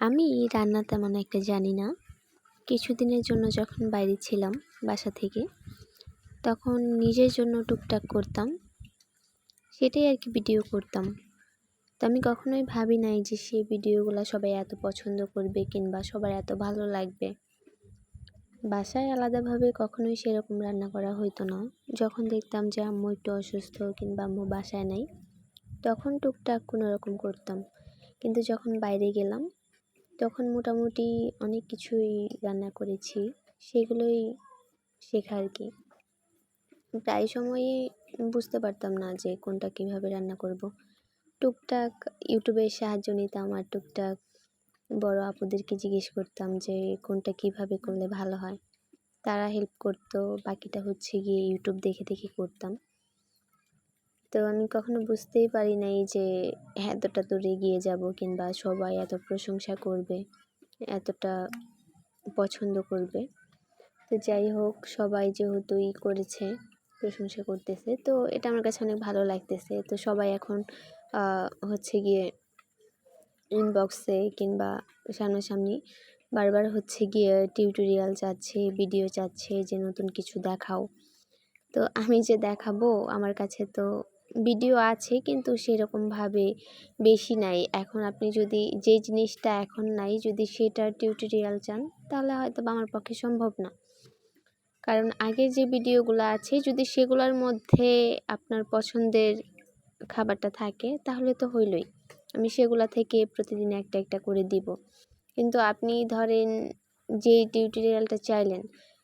আমি রান্না তেমন একটা জানি না। কিছুদিনের জন্য যখন বাইরে ছিলাম বাসা থেকে, তখন নিজের জন্য টুকটাক করতাম। সেটাই আর কি ভিডিও করতাম। তো আমি কখনোই ভাবি নাই যে সেই ভিডিওগুলো সবাই এত পছন্দ করবে কিংবা সবার এত ভালো লাগবে। বাসায় আলাদাভাবে কখনোই সেরকম রান্না করা হতো না। যখন দেখতাম যে আম্মু একটু অসুস্থ কিংবা আম্মু বাসায় নাই, তখন টুকটাক কোনো রকম করতাম। কিন্তু যখন বাইরে গেলাম তখন মোটামুটি অনেক কিছুই রান্না করেছি, সেগুলোই শেখা আর কি। প্রায় সময়ই বুঝতে পারতাম না যে কোনটা কীভাবে রান্না করব। টুকটাক ইউটিউবের সাহায্য নিতাম আর টুকটাক বড় আপুদেরকে জিজ্ঞেস করতাম যে কোনটা কীভাবে করলে ভালো হয়। তারা হেল্প করতো, বাকিটা হচ্ছে গিয়ে ইউটিউব দেখে দেখে করতাম। তো আমি কখনো বুঝতেই পারি নাই যে এতটা দূরে এগিয়ে যাব কিংবা সবাই এত প্রশংসা করবে, এতটা পছন্দ করবে। তো যাই হোক, সবাই যেহেতু ই করেছে, প্রশংসা করতেছে, তো এটা আমার কাছে অনেক ভালো লাগতেছে। তো সবাই এখন হচ্ছে গিয়ে ইনবক্সে কিংবা সামনাসামনি বারবার হচ্ছে গিয়ে টিউটোরিয়াল চাচ্ছে ভিডিও চাচ্ছে যে নতুন কিছু দেখাও। তো আমি যে দেখাবো, আমার কাছে তো ভিডিও আছে কিন্তু সেরকমভাবে বেশি নাই। এখন আপনি যদি যে জিনিসটা এখন নাই যদি সেটার টিউটোরিয়াল চান, তাহলে হয়তো বা আমার পক্ষে সম্ভব না। কারণ আগের যে ভিডিওগুলো আছে, যদি সেগুলোর মধ্যে আপনার পছন্দের খাবারটা থাকে, তাহলে তো হইলই। আমি সেগুলা থেকে প্রতিদিন একটা একটা করে দিব। কিন্তু আপনি ধরেন যে টিউটোরিয়ালটা চাইলেন,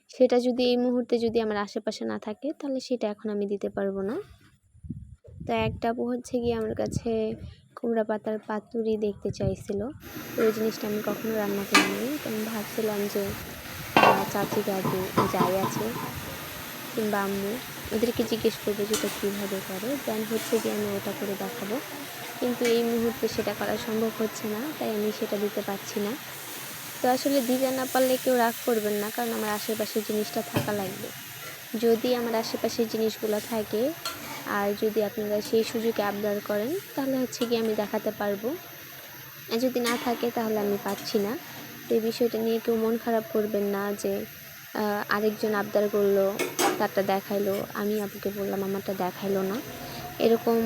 সেটা যদি এই মুহূর্তে যদি আমার আশেপাশে না থাকে, তাহলে সেটা এখন আমি দিতে পারব না। তো একটা হচ্ছে গিয়ে আমার কাছে কুমড়া পাতার পাতুরি দেখতে চাইছিল। ওই জিনিসটা আমি কখনো রান্না করিনি। তো আমি ভাবছিলাম যে চাচি দাদু যাই আছে কিংবা আম্মু, ওদেরকে জিজ্ঞেস করব যে এটা কীভাবে করে। দেন হচ্ছে গিয়ে আমি ওটা করে দেখাবো। কিন্তু এই মুহূর্তে সেটা করা সম্ভব হচ্ছে না, তাই আমি সেটা দিতে পারছি না। তো আসলে দিতে না পারলে কেউ রাগ করবেন না, কারণ আমার আশেপাশে জিনিসটা থাকা লাগবে। যদি আমার আশেপাশের জিনিসগুলো থাকে আর যদি আপনারা সেই সুযোগে আবদার করেন, তাহলে হচ্ছে গিয়ে আমি দেখাতে পারব। আর যদি না থাকে, তাহলে আমি পাচ্ছি না। তো এই বিষয়টা নিয়ে কেউ মন খারাপ করবেন না যে আরেকজন আবদার করল, তারটা দেখাইলো, আমি আপনাকে বললাম, আমারটা দেখাইলো না। এরকম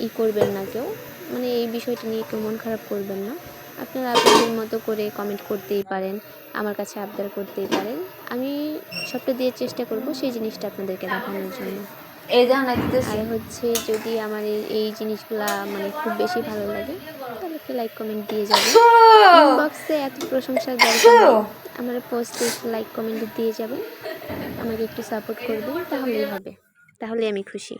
ই করবেন না কেউ। মানে এই বিষয়টা নিয়ে কেউ মন খারাপ করবেন না। আপনারা আপনাদের মতো করে কমেন্ট করতেই পারেন, আমার কাছে আবদার করতেই পারেন। আমি সবটা দিয়ে চেষ্টা করব, সেই জিনিসটা আপনাদেরকে দেখানোর জন্য। এই দেখুন আর হচ্ছে যদি আমার এই জিনিসগুলা মানে খুব বেশি ভালো লাগে তাহলে একটু লাইক কমেন্ট দিয়ে যাবে। ইনবক্সে এত প্রশংসার দরকার আমার পোস্টে একটু লাইক কমেন্ট দিয়ে যাবেন আমাকে একটু সাপোর্ট করবেন তাহলেই হবে। তাহলে আমি খুশি।